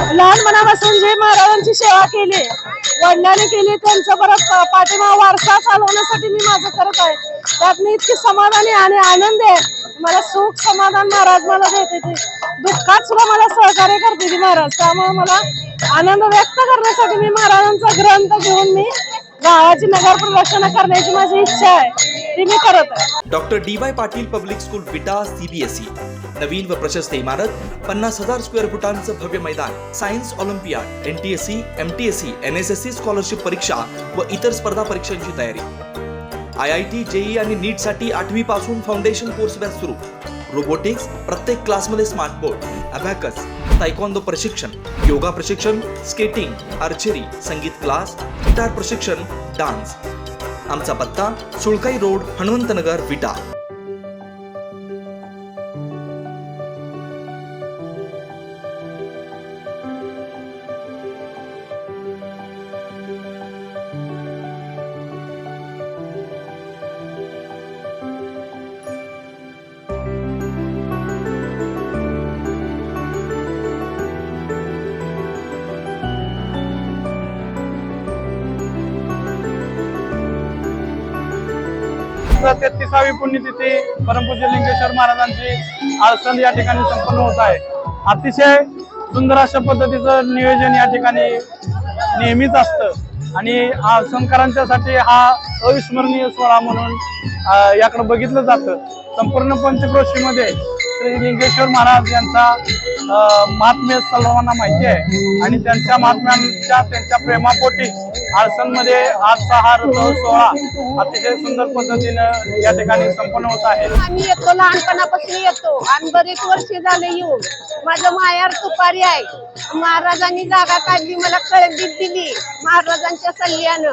लहानपणापासून जे महाराजांची सेवा केली वडिलांनी केली त्यांचं परत पाठिंबा वारसा चालवण्यासाठी मी माझं करत आहे. त्यात मी इतकी समाधानी आणि आनंदी आहे. मला सुख समाधान महाराज मला देते ते दुःखात सुद्धा मला सहकार्य करते ती महाराज. त्यामुळे मला आनंद व्यक्त करण्यासाठी मी महाराजांचा ग्रंथ घेऊन मी गावाची नगर प्रदक्षिणा करण्याची माझी इच्छा आहे. ती मी करत आहे. Doctor D Y Patil public school Vita CBSE नवीन व प्रशस्त इमारत पन्नास हजार स्क्वेअर फुटांचं भव्य मैदान science olympiad N T S C M T S C N S S C scholarship परीक्षा व इतर स्पर्धा परीक्षांची तयारी. आय आय टी जेई आणि नीटसाठी आठवी पासून फाउंडेशन कोर्स बॅच सुरू. रोबोटिक्स प्रत्येक क्लासमध्ये स्मार्ट बोर्ड अबॅकस तायकॉन्दो प्रशिक्षण योगा प्रशिक्षण स्केटिंग आर्चरी संगीत क्लास गिटार प्रशिक्षण डान्स. आमचा पत्ता सुळकाई रोड हनुमंतनगर विटा. तेहतीसावी पुण्यतिथी परमपूज्य लिंगेश्वर महाराजांची आळसंद या ठिकाणी संपन्न होत आहे. अतिशय सुंदर अशा पद्धतीचं नियोजन या ठिकाणी नेहमीच असतं. आणि आळसंदकरांच्यासाठी हा अविस्मरणीय सोहळा म्हणून याकडे बघितलं जातं. संपूर्ण पंचक्रोशीमध्ये श्री लिंगेश्वर महाराज यांचा महात्म्य सर्वांना माहिती आहे. आणि त्यांच्या महात्म्यांच्या त्यांच्या प्रेमापोटी आळसनमध्ये आजचा हा रथ सोहळा अतिशय सुंदर पद्धतीनं या ठिकाणी संपन्न होत आहे. आम्ही येतो लहानपणापासून येतो. आणि बरेच वर्ष झाले येऊन माझं मायार तुपारी आहे. महाराजांनी जागा काढली मला कळबीत दिली महाराजांच्या सल्ल्यानं.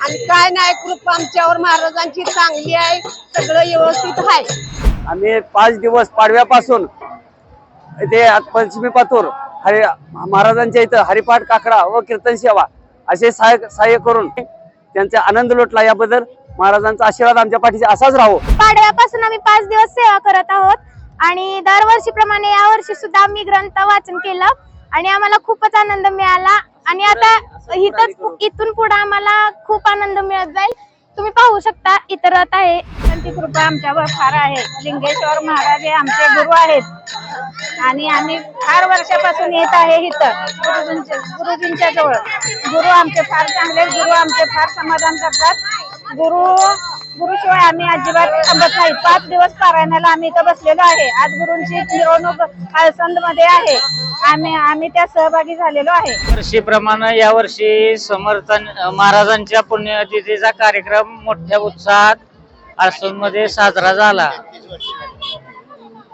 आणि काय नाही कृपा आमच्यावर महाराजांची चांगली आहे सगळं व्यवस्थित आहे. आम्ही पाच दिवस पाडव्यापासून ते पंचमी पातूर हरि महाराजांच्या इथं हरिपाठ काकडा व कीर्तन सेवा असे सहाय्य सहाय्य करून त्यांचा आनंद लुटला. याबद्दल महाराजांचा आशीर्वाद आमच्या पाठीशी असाच राहो. पाडव्यापासून आम्ही पाच दिवस सेवा करत आहोत आणि दरवर्षीप्रमाणे या सुद्धा आम्ही ग्रंथ वाचन केलं आणि आम्हाला खूपच आनंद मिळाला. आणि आता इथं इथून पुढे आम्हाला खूप आनंद मिळत जाईल. तुम्ही पाहू शकता इतर आहे. त्यांची कृपा आमच्यावर फार आहे. लिंगेश्वर महाराज हे आमचे गुरु आहेत. आणि आम्ही फार वर्षापासून येत आहे इथं गुरुजींच्या गुरुजींच्या जवळ. गुरु आमचे फार चांगले गुरु आमचे फार समाधान करतात. गुरु गुरुशिवाय आम्ही अजिबात थांबत नाही. पाच दिवस पारायणाला आम्ही इथं बसलेलो आहे. आज गुरुंची मिरवणूक आळसंदमध्ये आहे. आम्ही आम्ही त्या सहभागी झालेलो आहे. वर्षीप्रमाणे यावर्षी समर्थ महाराजांच्या पुण्यतिथीचा कार्यक्रम मोठ्या उत्साहात आळसोनमध्ये साजरा झाला.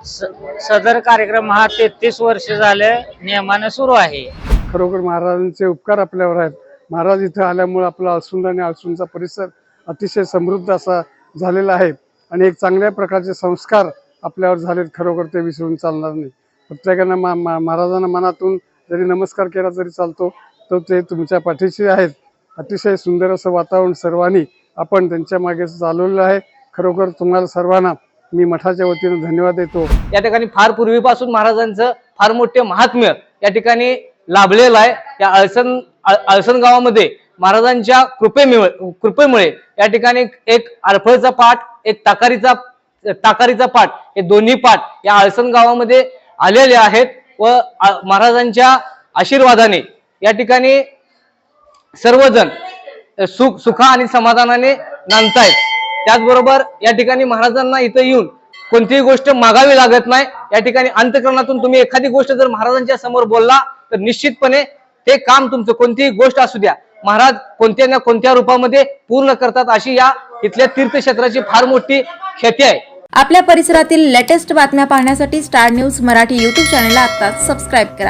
स- सदर कार्यक्रम हा तेहतीस वर्ष झाले नियमाने सुरू आहे. खरोखर महाराजांचे उपकार आपल्यावर आहेत. महाराज इथं आल्यामुळे आपला अलसुंद आणि अलसुंदचा परिसर अतिशय समृद्ध असा झालेला आहे आणि एक चांगल्या प्रकारचे संस्कार आपल्यावर झालेत खरोखर ते विसरून चालणार नाही. प्रत्येकानं मा मा- महाराजांना मनातून जरी नमस्कार केला तरी चालतो तर ते तुमच्या पाठीशी आहेत. अतिशय सुंदर असं वातावरण सर्वांनी आपण त्यांच्या मागे चालवलेलं आहे. खरोखर तुम्हाला सर्वांना मी मठाच्या वतीनं धन्यवाद देतो. या ठिकाणी फार पूर्वीपासून महाराजांचं फार मोठे महात्म्य या ठिकाणी लाभलेलं आहे. या अळसण आळ- अळसण गावामध्ये महाराजांच्या कृपेमुळे कृपेमुळे या ठिकाणी एक अडफळचा पाठ एक ताकारीचा ताकारीचा पाठ हे दोन्ही पाठ या अळसण गावामध्ये आलेले आहेत व महाराजांच्या आशीर्वादाने या ठिकाणी सर्वजण सुख सुखा आणि समाधानाने नांदतायत. त्याचबरोबर या ठिकाणी महाराजांना इथं येऊन कोणतीही गोष्ट मागावी लागत नाही. या ठिकाणी अंतकरणातून तुम्ही एखादी गोष्ट जर महाराजांच्या समोर बोलला तर निश्चितपणे हे काम तुमचं कोणतीही गोष्ट असू द्या. महाराज कोणत्या ना कोणत्या रूपामध्ये पूर्ण करतात अशी या इथल्या तीर्थक्षेत्राची फार मोठी ख्याती आहे. आपल्या परिसरातील लेटेस्ट बातम्या पाहण्यासाठी स्टार न्यूज मराठी यूट्यूब चॅनलला आता सबस्क्राईब करा.